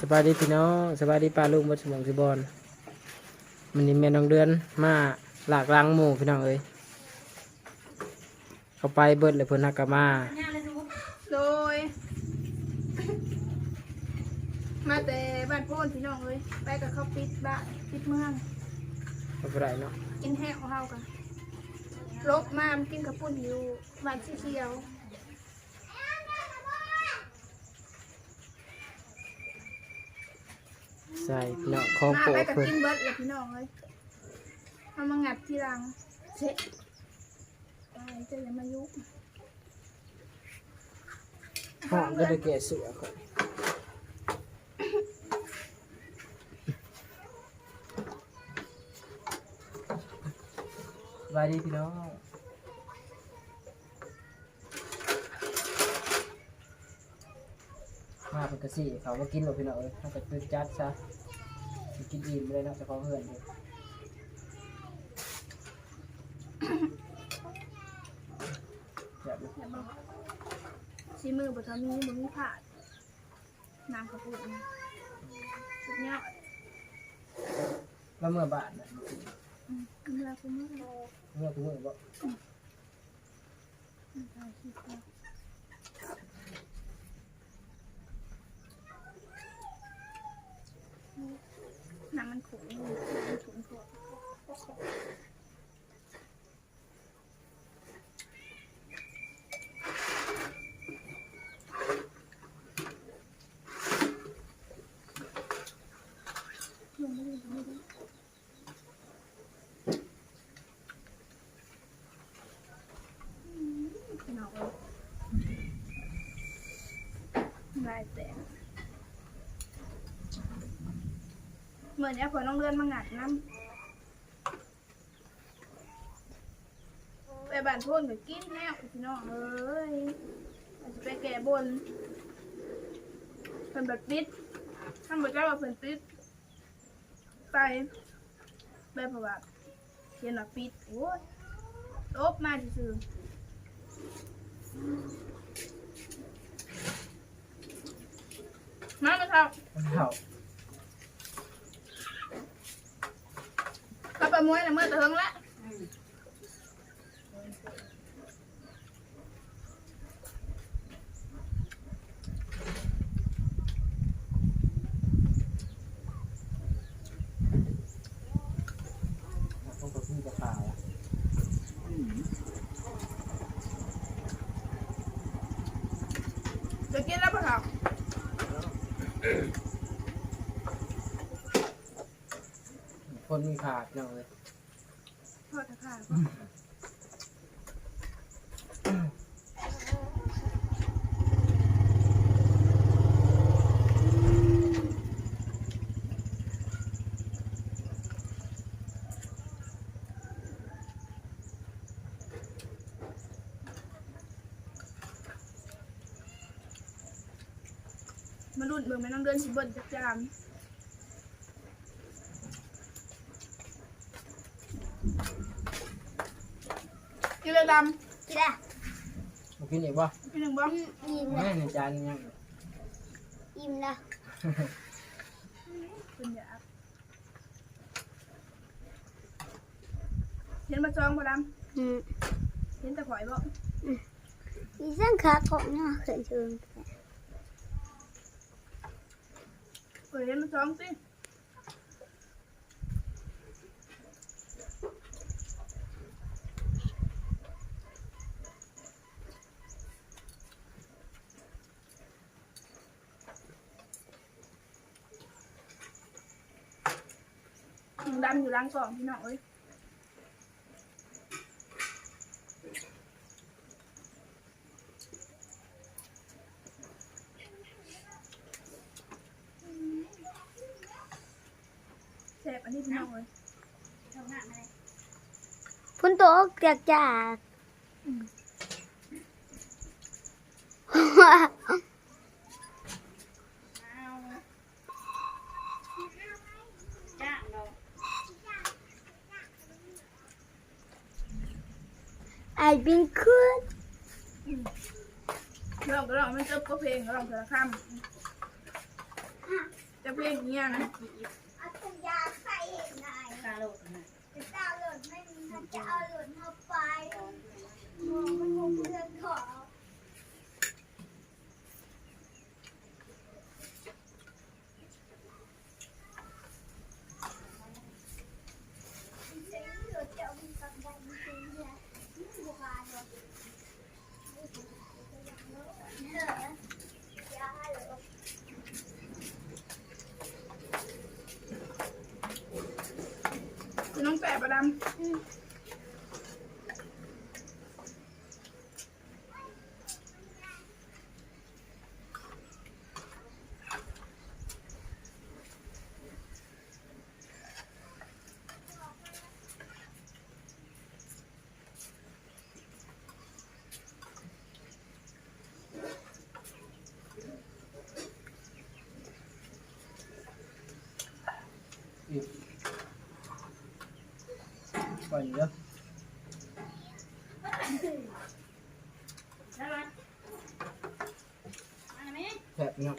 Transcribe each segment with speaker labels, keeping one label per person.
Speaker 1: สบายดีพี่น้องสบายดีป้าลุงบดสมองสิบอลมันนี่แม่น้องเดือนมาหลากหลังหมู่พี่น้องเอ้ยเขาไปเบิดเลยเพิ่นนักกะมา
Speaker 2: โดยมาแต่บ้านโพ่นพี่น้องเลยไปกับเขาปิดบ้านปิดเมือง
Speaker 1: เอาไปไรเนาะ
Speaker 2: กินแห้งของเฮากันลบมามันกินกับปุ่นอยู่บ้านสีเขียว
Speaker 1: ใส่พี่น้องของ
Speaker 2: มา
Speaker 1: โปร
Speaker 2: ไป
Speaker 1: ด
Speaker 2: กับ
Speaker 1: เพิ่น
Speaker 2: กินเบิร์ดเลยพี่น้องเลยเอามางัดทีหลังเช็ดตายเจะอย่ามายุ่ง
Speaker 1: หอมก็ได้แก่เสือก่อนสบายดีพี่น้องาเป็นกระสี่เขามากินหมดพี่น้องเอ้ยถ้าเกิดเป็นจัดซะสิกินอิ่มเลยเนาะเจะของเพื่อนอยู่แบบนี้
Speaker 2: อย่าบอกซีมือบทามีบ่มีผาดน้ำกระปุกนี่สุดยอด
Speaker 1: แล้วเมื่อบาทน่ะ
Speaker 2: อืมเมื่อคุณเมื่อ
Speaker 1: เมื่อกูเมื่อบ่
Speaker 2: ถ่ายคลิปแล้วน้ำมันขุ่นน้ำมันขุ่นโคตร พี่น้องเอ้ยลายแตก เหมือนเนี้ยพอน้องเลื่อนมางัดน้ำไปบ้านพ่นก็กินแห้วพี่น้องเอ้ยอาจจะไปแก่บนเพิ่นแบบปิดท่านบอกว่าเพิ่นปิดไปไปเพราะว่าเขียนว่าปิดโอ้ยลบมาซื่อมามาครับ
Speaker 1: มันเห่า
Speaker 2: กลั บไปมวยนะเมื่อเติงละ
Speaker 1: ต้องกับพี่กับข่าว
Speaker 2: จะกินแล้วปะครับ
Speaker 1: คนมีขาดเนาะเลย
Speaker 2: ทอดตะขามาดุนเบิ่งแม่น้องเดินสิเบิ่นจักจาน กินเลยดำ
Speaker 3: กินละ
Speaker 1: มากินอีกบ่
Speaker 2: กินหนึ่งบ้าง
Speaker 3: อิ่ม
Speaker 1: แม่
Speaker 3: ละ
Speaker 1: ในจานนี้ยัง
Speaker 3: อิ่มละ
Speaker 2: เป็นยาเห็นมาจองบ่ด
Speaker 3: อืมำ
Speaker 2: เห็นแต่ข่อยบ่
Speaker 3: อีสังขาของเนาะเขินเชิง
Speaker 2: เอ้ยเห็นมาจองสิ ถุงดำอยู่ล้างกล่องพี่น้องเอ้ยแซ่บอันนี้พี่น้องเอ้ย
Speaker 3: พุ่นโตกจากจาก ไอ้บินขึ้น
Speaker 2: ร้องก็ร้องมันจบก็เพลงร้องแต่ละคำจะเพลงเนี้ยนะ
Speaker 3: อัตยาใส่เห็นไง
Speaker 4: ตาโลดนะ
Speaker 3: จะเอาหล่นไม่มันจะเอาหล่นเข้าไปมองมันคงเพื่อนขอเแปะ
Speaker 2: ประดำ
Speaker 1: ก่อนเด้อ
Speaker 4: ได้ไหมมาไหม
Speaker 1: แบบ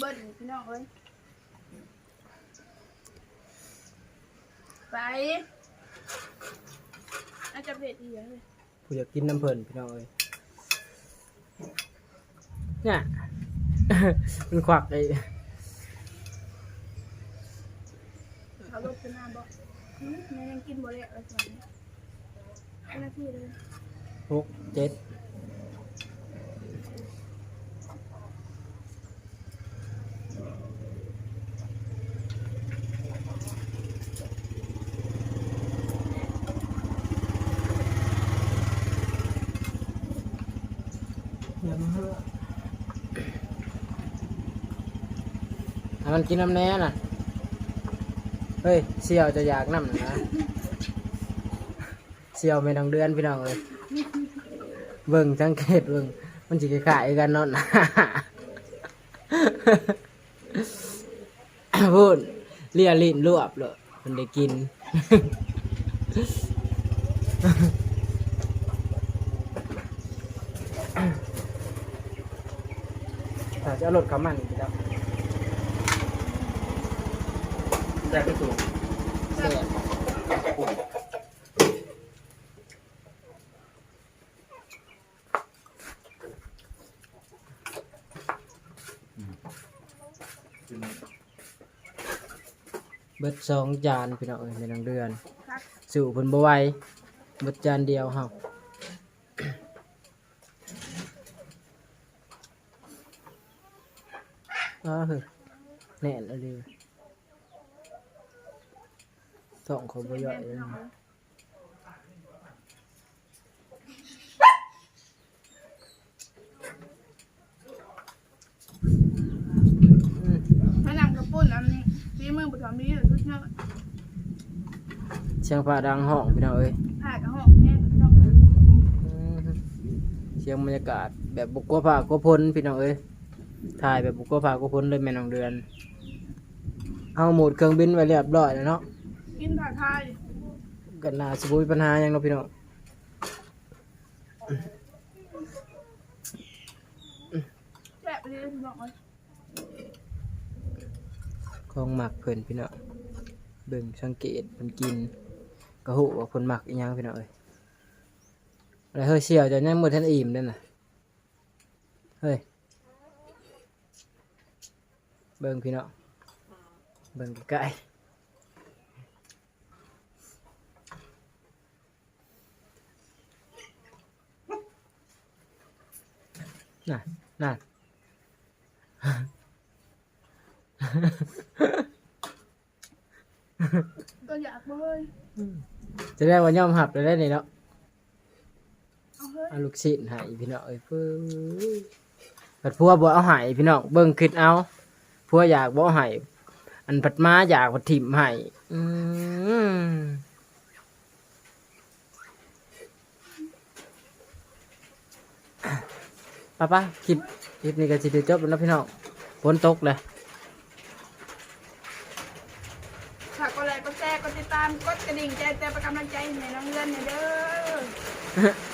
Speaker 1: เนาะ
Speaker 2: เบิ้ลพี่น้องเอ้ยไปอาจจะเผ็ดอีกเลย
Speaker 1: ผู้อยากกินน้ำเพิ่นพี่น้องเอ้ยเนี่ย มันควักไอ้
Speaker 2: เขาลบเป็นน้ำบอกอืมแม่ยังกินบ่เลยอะไรสักอย่างเป็นหน้าที่เลย
Speaker 1: หกเจ็ด อย่ามาเถอะให้ มันกินน้ำแน่น่ะ เฮ้ยเสี่ยวจะอยากน้ำนะ เสี่ยวไม่ต้องเดือนพี่น้องเลยเบิ่งสังเกตเบิ่งมันจิขายกันนาะพูดเลียลิ้นรวบเลยมันได้กินอาจจะเอารถเขามันอีกแล้ว
Speaker 5: แรกก็สูง
Speaker 1: เสียเบิดสองจานพี่น้องเอ้ยในนังเดือน สู่เพิ่นบ่ไหเบิดจานเดียวเฮาอ้าเฮ้ยแน่นอะไร สองเขาบ่ย่อยเลยนะอืม
Speaker 2: ถ้านำกระปุ้นอันนี้ที่มือบุตรมีหรือทุกเช้า
Speaker 1: เสียงฟ้าดังห้องพี่น้องเอ้ย
Speaker 2: ผ่ากระห้องแห้งพี่น้อง
Speaker 1: อืมเสียงบรรยากาศแบบบุกกัวผากกัวพลพี่น้องเอ้ยถ่ายแบบบุกกัวผากกัวพลเลยแม่น้องเดือน เอาโหมดเครื่องบินไว้เรียบร้อยแล้วเนาะ
Speaker 2: กินถ่ายทาย
Speaker 1: กันนาสิบุมีปัญหาหยังเนาะพี่น้อง
Speaker 2: แซ่บไปเลยพี่น้องเอ้ย
Speaker 1: ของหมักเพิ่นพี่น้องเบิ่งสังเกตเพิ่นกินก็ฮู้ว่าเพิ่นหมักอีหยังพี่น้องเอ้ยอะไรเฮ้ยเสี่ยวจะยังบ่ทันอิ่มเด้อน่ะเฮ้ยเบิ่งพี่น้องเบิ่งใกล้ๆ น่ะน่ะ
Speaker 2: ก็อยากเลย
Speaker 1: จะได้ว่ายอมหับได้ได้นี่เนาะ
Speaker 2: เอาเฮ้ย
Speaker 1: เอาลูกศิษย์ให้พี่น้องเอ้ยเพิ่นบัดพัวบ่เอาให้พี่น้องเบิ่งคิดเอาพัวอยากบ่ให้อันปัดมาอยากปัดถิ่มให้อืม ป้าป้าคลิปคลิปนี้ก็สิได้จบแล้วนะพี่น้องฝนตกเลย
Speaker 2: ฝากกดไลค์กดแชร์กดติดตามกดกระดิ่งแจ้งเตือนเป็นกำลังใจให้น้องเงินหน่อยเด้อ